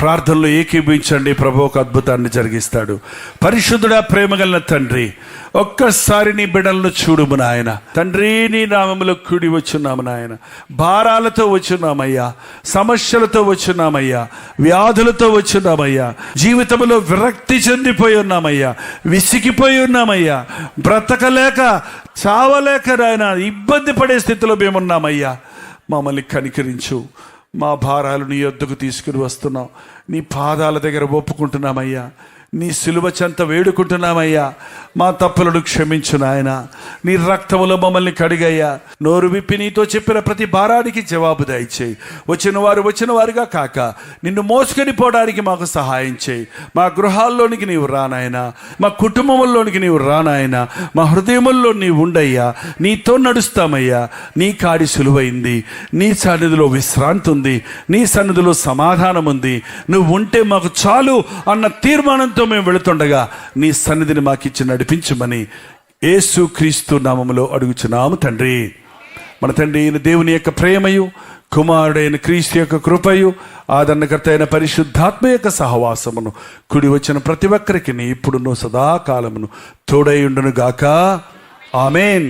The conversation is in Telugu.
ప్రార్థనలో ఏకీభించండి ప్రభు ఒక అద్భుతాన్ని జరిగిస్తాడు. పరిశుద్ధుడా ప్రేమగల తండ్రి ఒక్కసారి నీ బిడలను చూడుము నాయన. తండ్రి నీ నామములో కూడి వచ్చున్నాము నాయన. భారాలతో వచ్చున్నామయ్యా. సమస్యలతో వచ్చున్నామయ్యా. వ్యాధులతో వచ్చున్నామయ్యా. జీవితంలో విరక్తి చెందిపోయి ఉన్నామయ్యా. విసిగిపోయి ఉన్నామయ్యా. బ్రతకలేక చావలేక నాయన ఇబ్బంది పడే స్థితిలో మేమున్నామయ్యా. మమ్మల్ని కనికరించు. మా భారాలు నీ యొద్దకు తీసుకుని వస్తున్నాం. నీ పాదాల దగ్గర ఒప్పుకుంటున్నామయ్యా. నీ సిలువ చెంత వేడుకుంటున్నామయ్యా. మా తప్పులను క్షమించు నాయన. నీ రక్తములో మమ్మల్ని కడిగయ్యా. నోరు విప్పి నీతో చెప్పిన ప్రతి భారానికి జవాబు దయచేయి. వచ్చిన వారు వచ్చిన వారుగా కాక నిన్ను మోసుకొని పోవడానికి మాకు సహాయం చేయి. మా గృహాల్లోనికి నీవు రానాయనా మా కుటుంబంలోనికి నీవు రానాయనా మా హృదయముల్లో నీవు ఉండయ్యా. నీతో నడుస్తామయ్యా. నీ కాడి సులువైంది. నీ సన్నిధిలో విశ్రాంతి ఉంది. నీ సన్నిధిలో సమాధానం ఉంది నువ్వు ఉంటే మాకు చాలు అన్న తీర్మానం తీర్మానంతో మేము వెళుతుండగా నీ సన్నిధిని మాకిచ్చి నడిపించమని యేసు క్రీస్తు నామములో అడుగుచున్నాము తండ్రి. మన తండ్రి అయిన దేవుని యొక్క ప్రేమయు కుమారుడైన క్రీస్తు యొక్క కృపయు ఆదరణకర్త అయిన పరిశుద్ధాత్మ యొక్క సహవాసమును కుడి వచ్చిన ప్రతి ఒక్కరికి ఇప్పుడును సదాకాలమును తోడై ఉండును గాక ఆమెన్.